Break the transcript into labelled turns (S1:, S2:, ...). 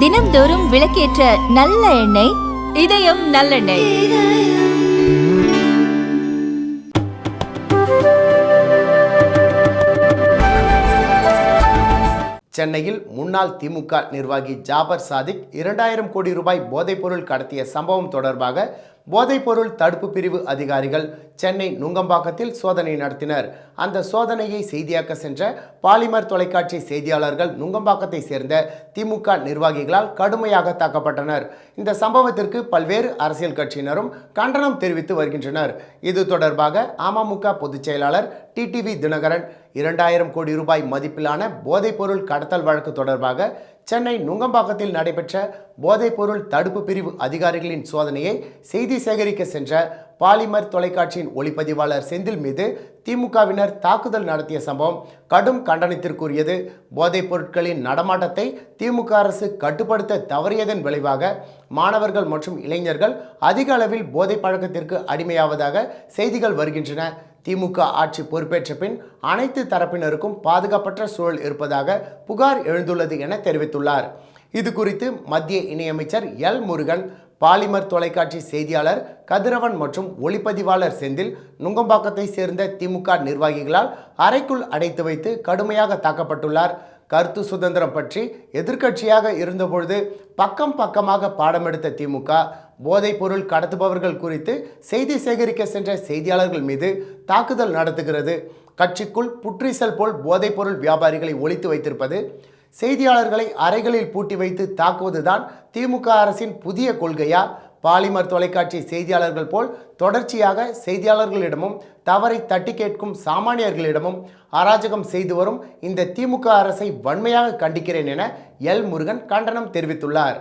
S1: தினம்தோறும் விளக்கேற்ற நல்ல எண்ணெய் இதயம் நல்லெண்ணெய்.
S2: சென்னையில் முன்னாள் திமுக நிர்வாகி ஜாபர் சாதிக் இரண்டாயிரம் கோடி ரூபாய் போதைப்பொருள் கடத்திய சம்பவம் தொடர்பாக போதைப்பொருள் தடுப்பு பிரிவு அதிகாரிகள் சென்னை நுங்கம்பாக்கத்தில் சோதனை நடத்தினர். அந்த சோதனையை செய்தியாக்க சென்ற பாலிமர் தொலைக்காட்சி செய்தியாளர்கள் நுங்கம்பாக்கத்தை சேர்ந்த திமுக நிர்வாகிகளால் கடுமையாக தாக்கப்பட்டனர். இந்த சம்பவத்திற்கு பல்வேறு அரசியல் கட்சியினரும் கண்டனம் தெரிவித்து வருகின்றனர். இது தொடர்பாக அமமுக பொதுச் செயலாளர் டிடிவி தினகரன் இரண்டாயிரம் கோடி ரூபாய் மதிப்பிலான போதைப்பொருள் கடத்தல் வழக்கு தொடர்பாக சென்னை நுங்கம்பாக்கத்தில் நடைபெற்ற போதைப்பொருள் தடுப்பு பிரிவு அதிகாரிகளின் சோதனையை செய்தி சேகரிக்க சென்ற பாலிமர் தொலைக்காட்சியின் ஒளிப்பதிவாளர் செந்தில் மீது திமுகவினர் தாக்குதல் நடத்திய சம்பவம் கடும் கண்டனத்திற்குரியது. போதைப் பொருட்களின் நடமாட்டத்தை திமுக அரசு கட்டுப்படுத்த தவறியதன் விளைவாக மாணவர்கள் மற்றும் இளைஞர்கள் அதிக அளவில் போதை பழக்கத்திற்கு அடிமையாவதாக செய்திகள் வருகின்றன. திமுக ஆட்சி பொறுப்பேற்ற பின் அனைத்து தரப்பினருக்கும் பாதுகாப்பற்ற சூழல் இருப்பதாக புகார் எழுந்துள்ளது என தெரிவித்துள்ளார். இது குறித்து மத்திய இணையமைச்சர் எல் முருகன் பாலிமர் தொலைக்காட்சி செய்தியாளர் கதிரவன் மற்றும் ஒளிப்பதிவாளர் செந்தில் நுங்கம்பாக்கத்தை சேர்ந்த திமுக நிர்வாகிகளால் அறைக்குள் அடைத்து வைத்து கடுமையாக தாக்கப்பட்டுள்ளார். கருத்து சுதந்திரம் பற்றி எதிர்க்கட்சியாக இருந்தபொழுது பக்கம் பக்கமாக பாடமெடுத்த திமுக போதைப் பொருள் கடத்துபவர்கள் குறித்து செய்தி சேகரிக்க சென்ற செய்தியாளர்கள் மீது தாக்குதல் நடத்துகிறது. கட்சிக்குள் புற்றீசல் போல் போதைப் பொருள் வியாபாரிகளை ஒழித்து வைத்திருப்பது செய்தியாளர்களை அறைகளில் பூட்டி வைத்து தாக்குவதுதான் திமுக அரசின் புதிய கொள்கையா? பாலிமர் தொலைக்காட்சி செய்தியாளர்கள் போல் தொடர்ச்சியாக செய்தியாளர்களிடமும் தவறை தட்டி கேட்கும் சாமானியர்களிடமும் அராஜகம் செய்து வரும் இந்த திமுக அரசை வன்மையாக கண்டிக்கிறேன் என எல் முருகன் கண்டனம் தெரிவித்துள்ளார்.